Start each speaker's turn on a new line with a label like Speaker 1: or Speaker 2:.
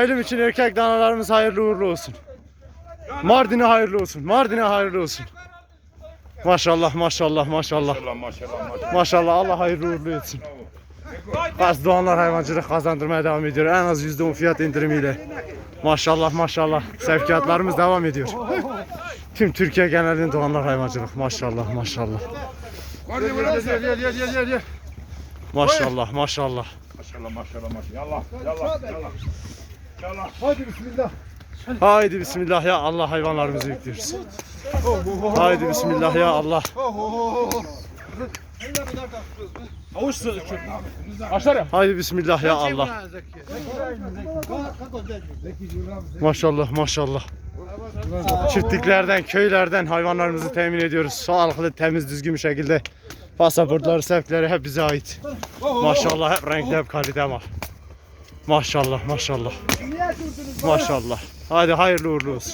Speaker 1: Ailem için erkek danalarımız hayırlı uğurlu olsun. Mardin'e hayırlı olsun. Mardin'e hayırlı olsun. Maşallah maşallah maşallah.
Speaker 2: Allah maşallah maşallah.
Speaker 1: Maşallah Allah hayırlı uğurlu etsin. Gaz Doğanlar hayvancılık kazandırmaya devam ediyor. En az %10 fiyat indirimiyle. Maşallah maşallah. Sevkiyatlarımız devam ediyor. Tüm Türkiye genelinde Doğanlar hayvancılık. Maşallah maşallah. Maşallah maşallah.
Speaker 2: Maşallah maşallah maşallah. Yallah yallah yallah. Yallah.
Speaker 3: Hadi bismillah.
Speaker 1: Haydi bismillah ya Allah hayvanlarımızı yüklüyoruz. Haydi bismillah ya Allah.
Speaker 2: Avuç. Aşarım.
Speaker 1: Haydi bismillah ya Allah. Maşallah maşallah. Çiftliklerden, köylerden hayvanlarımızı temin ediyoruz. Sağlıklı, temiz, düzgün bir şekilde. Pasaportları, sevkleri hep bize ait. Maşallah hep renkli, hep kalite var. Maşallah, maşallah. Maşallah. Hadi hayırlı uğurlu olsun.